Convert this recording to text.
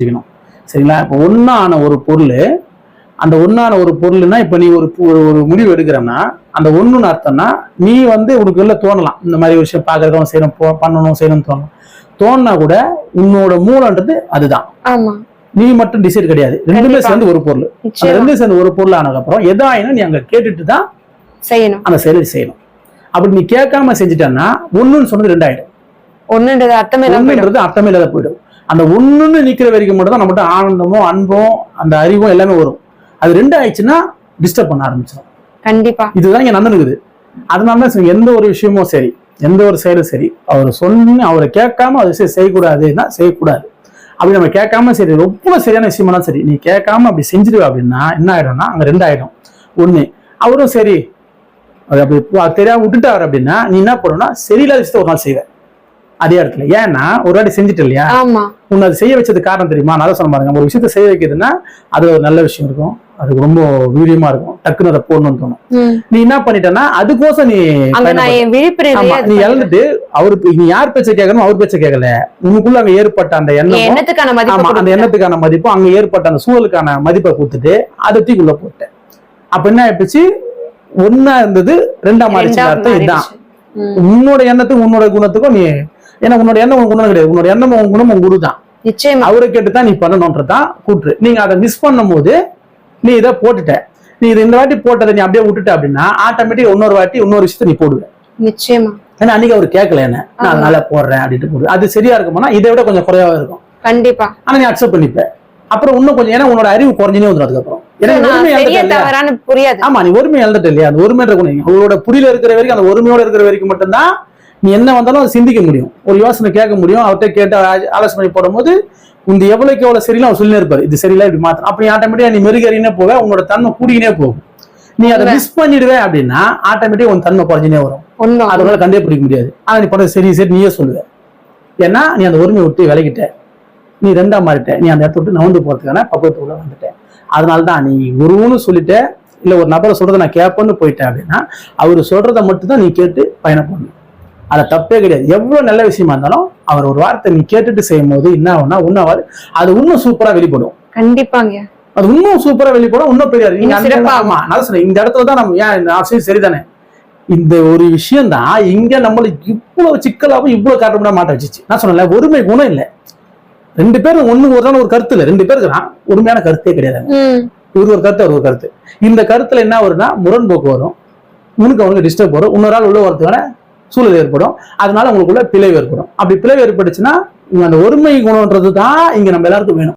வச்சுக்கணும் சரிங்களா? இப்போ ஒன்றான ஒரு பொருள் அந்த ஒன்றான ஒரு பொருள்னா இப்போ நீ ஒரு ஒரு முடிவு எடுக்கிறன்னா அந்த ஒன்றுன்னு அர்த்தம்னா நீ வந்து உனக்கு உள்ள தோணலாம். இந்த மாதிரி விஷயம் பார்க்கறதும் செய்யணும் பண்ணணும் செய்யணும்னு தோணலாம். தோணுனா கூட உன்னோட மூலன்றது அதுதான். ஆமா. நீ மட்டும் டிசைட் கிடையாது. ரெண்டுமே. சேர்ந்து ஒரு பொருள். அந்த ரெண்டும் சேர்ந்து ஒரு பொருள் ஆனதுக்கப்புறம் எதாயினும் நீ அங்க கேட்டுட்டு தான் செய்யணும். அந்த செயலை செய்யணும். அப்படி நீ கேட்காம செஞ்சுட்டேன்னா ஒண்ணுன்னு சொன்னது ரெண்டாயிடும். ஒண்ணுன்றது அர்த்தமே இல்லாம அர்த்தமே இல்லாத போயிடும். அந்த ஒண்ணுன்னு நிக்கிற வரைக்கும் மட்டும் தான் நம்மகிட்ட ஆனந்தமும் அன்பும் அந்த அறிவும் எல்லாமே வரும். அது ரெண்டு ஆயிடுச்சுன்னா டிஸ்டர்ப் பண்ண ஆரம்பிச்சிடும் கண்டிப்பா. இதுதான் இங்க நடந்துருக்குது அதனால தான் எந்த ஒரு விஷயமும் சரி எந்த ஒரு செயலும் சரி அவர் சொன்னு அவரை கேட்காம அது விஷயம் செய்யக்கூடாதுன்னா செய்யக்கூடாது. அப்படி நம்ம கேட்காம சரி ரொம்ப சரியான விஷயமா சரி நீ கேட்காம அப்படி செஞ்சிருவ அப்படின்னா என்ன ஆயிடும்னா அங்க ரெண்டு ஆயிடும் ஒண்ணு அவரும் சரி அது அப்படி பு- தெரியாம விட்டுட்டாரு அப்படின்னா நீ என்ன பண்ணணும்னா சரியில்லாத விஷயத்த ஒரு நாள் செய்வ. அதே இடத்துல. ஏன்னா ஒரு வாட்டி செஞ்சுட்டு இல்லையா? உன்னை அது செய்ய வச்சது காரணம் தெரியுமா? நான் சொன்ன பாருங்க. ஒரு விஷயத்த செய்ய வைக்கிறதுன்னா அது ஒரு நல்ல விஷயம் இருக்கும். அது ரொம்ப வீரியமா இருக்கும். டக்குன்னு அதை போடணும்னு தோணும். நீ என்ன பண்ணிட்டேன்னா அதுக்கோசம் நீ நீ பண்ணிட்டேன். இழந்துட்டு அவருக்கு நீ யார் பேச்ச கேட்கணும் அவர் பேச்ச கேட்கல. உனக்குள்ள அங்க ஏற்பட்ட அந்த எண்ணம் எண்ணத்துக்கான மதிப்பு அந்த. எண்ணத்துக்கான மதிப்பும் அங்க ஏற்பட்ட அந்த சூழலுக்கான மதிப்பை கொடுத்துட்டு அதை தூக்கிக்குள்ள போட்டேன். அப்ப என்ன ஆயிடுச்சு ஒன்னா இருந்தது ரெண்டா மாறிச்சு அர்த்தம் இதுதான். உன்னோட எண்ணத்துக்கும் உன்னோட குணத்துக்கும் நீ ஏன்னா உன்னோட எண்ணம் உன் குணம் கிடையாது. உன்னோட எண்ணம் உன் குணம் உன் குரு தான் நிச்சயமா. அவரை கேட்டு தான் நீ பண்ணணும்ன்றதான் கூற்று. நீங்க அதை மிஸ் பண்ணும்போது நீ இதை போட்டுட்ட. நீ இது இந்த வாட்டி போட்டதை நீ அப்படியே விட்டுட்ட அப்படின்னா ஆட்டோமேட்டிக் இன்னொரு வாட்டி இன்னொரு விஷயத்த நீ போடுவ. நிச்சயமா. ஏன்னா அன்னைக்கு அவர் கேட்கல என்ன. நான் அதனால போடுறேன் அப்படின்ட்டு போடுவேன் அது சரியா இருக்குமானா இதை விட கொஞ்சம் குறைவா இருக்கும். கண்டிப்பா. ஆனா நீ அக்செப்ட் பண்ணிப்ப. அப்புறம் இன்னும் கொஞ்சம் ஏன்னா உன்னோட அறிவு குறைஞ்சினே வந்துடும் அதுக்கப்புறம். புரியாது. ஆமா நீ ஒருமை இழந்துட்ட இல்லையா? அந்த ஒருமைன்ற குணம் அவங்களோட புரியல இருக்கிற வரைக்கும் அந்த ஒருமையோட இருக்கிற வரைக்கும் மட்டும்தான் நீ என்ன வந்தாலும் அதை சிந்திக்க முடியும். ஒரு யோசனை கேட்க முடியும். அவர்கிட்ட கேட்டு ஆலோசனை போடும்போது இந்த எவ்வளவுக்கு எவ்வளவு சரியில்லை அவர் சொல்லினே இருப்பாரு. இது சரியில்லை இப்படி மாத்தணும். அப்படி ஆட்டோமேட்டிக்கா நீ மெருகறினே போக உன்னோட தன்மை கூடினே போகும். நீ அதை மிஸ் பண்ணிடுவே அப்படின்னா ஆட்டோமேட்டிக்கா உன் தன்மை குறைஞ்சினே வரும். அதனால கண்டே பிடிக்க முடியாது. ஆனா நீ பண்றது சரி சரி நீயே சொல்லுவ. ஏன்னா நீ அந்த உரிமையை விட்டு விலகிட்ட. நீ ரெண்டா மாறிட்ட. நீ அந்த இடத்த விட்டு நவுந்து போறதுக்கான பக்குவத்துக்குள்ள வந்துட்ட. அதனால தான் நீ குருன்னு சொல்லிட்ட இல்ல ஒரு நபரை சொல்றதை நான் கேட்பேன்னு போயிட்டேன் அப்படின்னா அவர் சொல்றதை மட்டும் தான் நீ கேட்டு பயணம் பண்ணணும் அது தப்பே கிடையாது. எவ்வளவு நல்ல விஷயமா இருந்தாலும் அவர் ஒரு வார்த்தை நீ கேட்டுட்டு செய்யும் போது என்ன ஆகும்னா உன்னாவது அது இன்னும் சூப்பரா வெளிப்படும். கண்டிப்பாங்க. அது இன்னும் சூப்பரா வெளிப்படும் இன்னும் பெரிய நீங்க. ஆமா நான் சொன்னேன் இந்த இடத்துல தான் நம்ம ஏன் சரி சரிதானே? இந்த ஒரு விஷயம் தான் இங்க நம்மளுக்கு இவ்வளவு சிக்கலாவும் இவ்வளவு காட்டமுடா மாட்ட வச்சுச்சு. நான் சொன்னேன்ல ஒருமை குணம் இல்ல. ரெண்டு பேரும் ஒண்ணு ஒரு ஒரு கருத்து இல்ல. ரெண்டு பேருக்கு தான் உண்மையான கருத்தே கிடையாது. இவர் ஒரு கருத்து அவர் ஒரு கருத்து. இந்த கருத்துல என்ன வரும்னா முரண்போக்கு வரும். உனக்கு அவனுக்கு டிஸ்டர்ப் வரும். இன்னொரு ஆள் உள்ள வரதுக்கான சூழல் ஏற்படும். அதனால உங்களுக்குள்ள பிளவு ஏற்படும். அப்படி பிளவு ஏற்பட்டுச்சுன்னா அந்த ஒருமை குணம்ன்றது தான் இங்க நம்ம எல்லாருக்கும் வேணும்.